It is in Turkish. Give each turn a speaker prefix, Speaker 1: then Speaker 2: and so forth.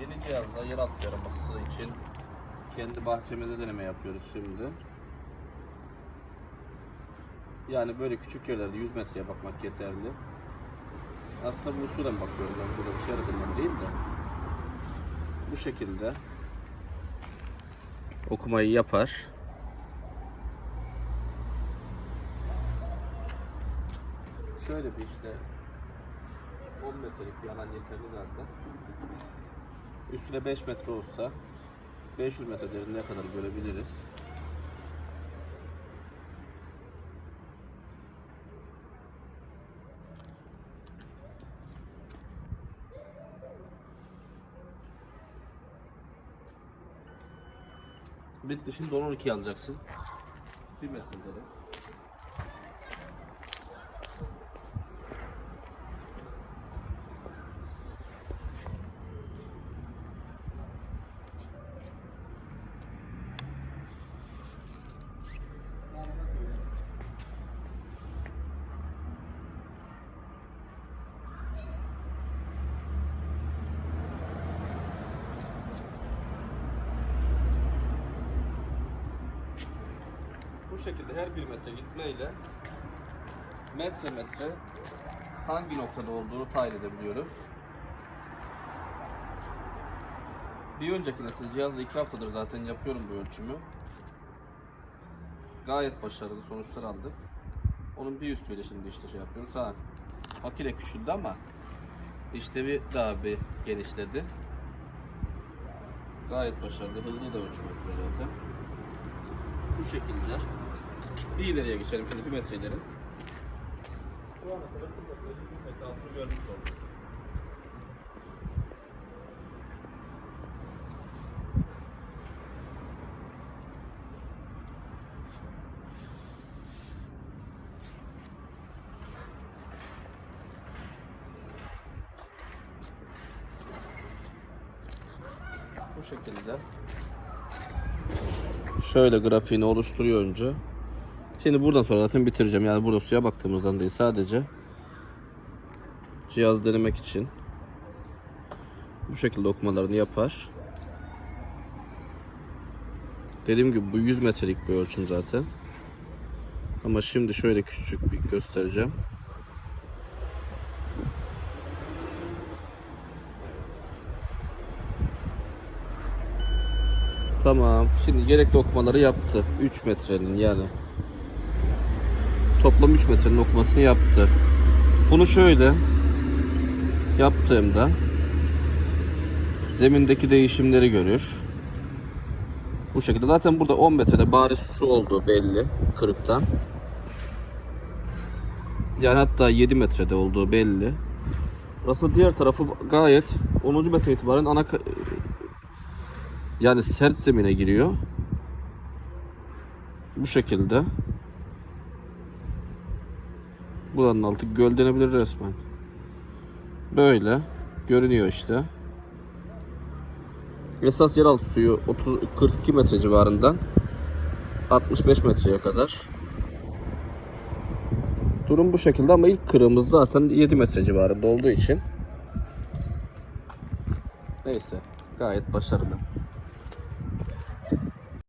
Speaker 1: Yeni cihazla yeraltı yaraması için kendi bahçemizde deneme yapıyoruz şimdi. Yani böyle küçük yerlerde 100 metreye bakmak yeterli. Aslında bu usulen bakıyorum ben burada bir şey aradığımdan değil de. Bu şekilde okumayı yapar. Şöyle bir işte 10 metrelik bir alan yeterli zaten. Üstüne 5 metre olsa 500 metre derinliğe kadar görebiliriz. Bitti şimdi 10-12 alacaksın. 1 metreleri. Bu şekilde her bir metre gitmeyle metre metre hangi noktada olduğunu tayin edebiliyoruz. Bir önceki nesil cihazla iki haftadır zaten yapıyorum bu ölçümü. Gayet başarılı sonuçlar aldık. Onun bir üstüyle şimdi işte şey yapıyoruz. Ha, makine küçüldü ama işlevi daha bir genişledi. Gayet başarılı, hızlı da ölçüm yapıyor zaten. Bu şekilde. Bir ileriye geçelim şimdi bir metre ileri. Bu ana kadar kısa 100 metre altını görmüş olduk. Bu şekilde. Şöyle grafiğini oluşturuyor önce. Şimdi buradan sonra zaten bitireceğim. Yani burada suya baktığımızdan değil sadece cihaz denemek için bu şekilde okumalarını yapar. Dediğim gibi bu 100 metrelik bir ölçüm zaten. Ama şimdi şöyle küçük bir göstereceğim. Tamam. Şimdi gerekli okumaları yaptı. 3 metrenin yani. Toplam 3 metrenin okumasını yaptı. Bunu şöyle yaptığımda zemindeki değişimleri görür. Bu şekilde. Zaten burada 10 metrede bariz su olduğu belli kırıktan. Yani hatta 7 metrede olduğu belli. Aslında diğer tarafı gayet 10. metre itibaren ana yani sert zemine giriyor. Bu şekilde. Buranın altı göl denebilir resmen. Böyle görünüyor işte. Esas yeraltı suyu 30 42 metre civarından 65 metreye kadar. Durum bu şekilde ama ilk kırığımız zaten 7 metre civarında olduğu için neyse gayet başarılı.